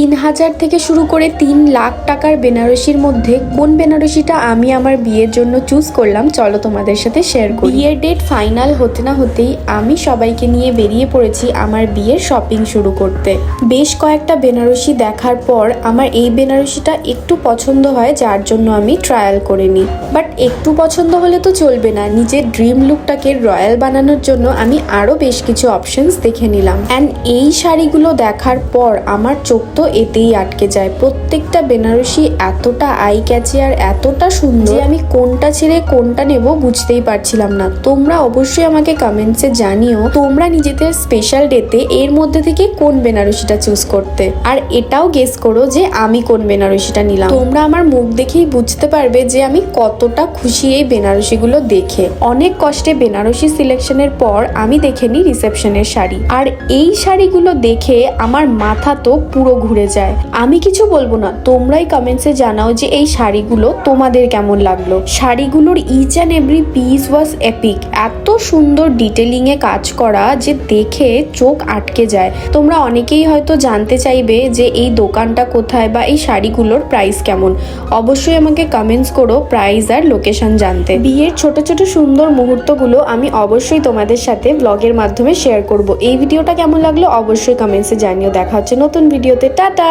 তিন হাজার থেকে শুরু করে তিন লাখ টাকার বেনারসির মধ্যে কোন বেনারসিটা আমি আমার বিয়ের জন্য চুজ করলাম, চলো তোমাদের সাথে শেয়ার করি। বিয়ের ডেট ফাইনাল হতে না হতেই আমি সবাইকে নিয়ে বেরিয়ে পড়েছি আমার বিয়ের শপিং শুরু করতে। বেশ কয়েকটা বেনারসি দেখার পর আমার এই বেনারসিটা একটু পছন্দ হয়, যার জন্য আমি ট্রায়াল করে নিই। বাট একটু পছন্দ হলে তো চলবে না, নিজের ড্রিম লুকটাকে রয়্যাল বানানোর জন্য আমি আরও বেশ কিছু অপশনস দেখে নিলাম। অ্যান্ড এই শাড়িগুলো দেখার পর আমার চোখ তো এতেই আটকে যায়। প্রত্যেকটা বেনারসি এতটা আই ক্যাচি আর এতটা সুন্দর আমি কোনটা ছেড়ে কোনটা নেব বুঝতেই পারছিলাম না। তোমরা অবশ্যই আমাকে কমেন্টসে জানিও, তোমরা নিজেদের স্পেশাল ডেতে এর মধ্যে থেকে কোন বেনারসিটা চুজ করতে। আর এটাও গেস করো যে আমি কোন বেনারসিটা নিলাম। তোমরা আমার মুখ দেখেই বুঝতে পারবে যে আমি কতটা খুশি এই বেনারসিগুলো দেখে। অনেক কষ্টে বেনারসি সিলেকশনের পর আমি দেখে নিই রিসেপশনের শাড়ি। আর এই শাড়িগুলো দেখে আমার মাথা তো পুরো ঘুরে যায়। আমি কিছু বলব না, তোমরাই কমেন্টসে জানাও যে এই শাড়িগুলো তোমাদের কেমন লাগল। শাড়িগুলোর each and every piece was epic এত সুন্দর ডিটেলিং এ কাজ করা যে দেখে চোখ আটকে যায়। তোমরা অনেকেই হয়তো জানতে চাইবে যে এই দোকানটা কোথায় বা এই শাড়িগুলোর প্রাইস কেমন। অবশ্যই আমাকে কমেন্টস করো প্রাইস আর লোকেশন জানতে। বিয়ের ছোট ছোট সুন্দর মুহূর্তগুলো আমি অবশ্যই তোমাদের সাথে ব্লগের মাধ্যমে শেয়ার করব। এই ভিডিওটা কেমন লাগল অবশ্যই কমেন্টসে জানিও। দেখা হচ্ছে নতুন ভিডিওতে টাটা।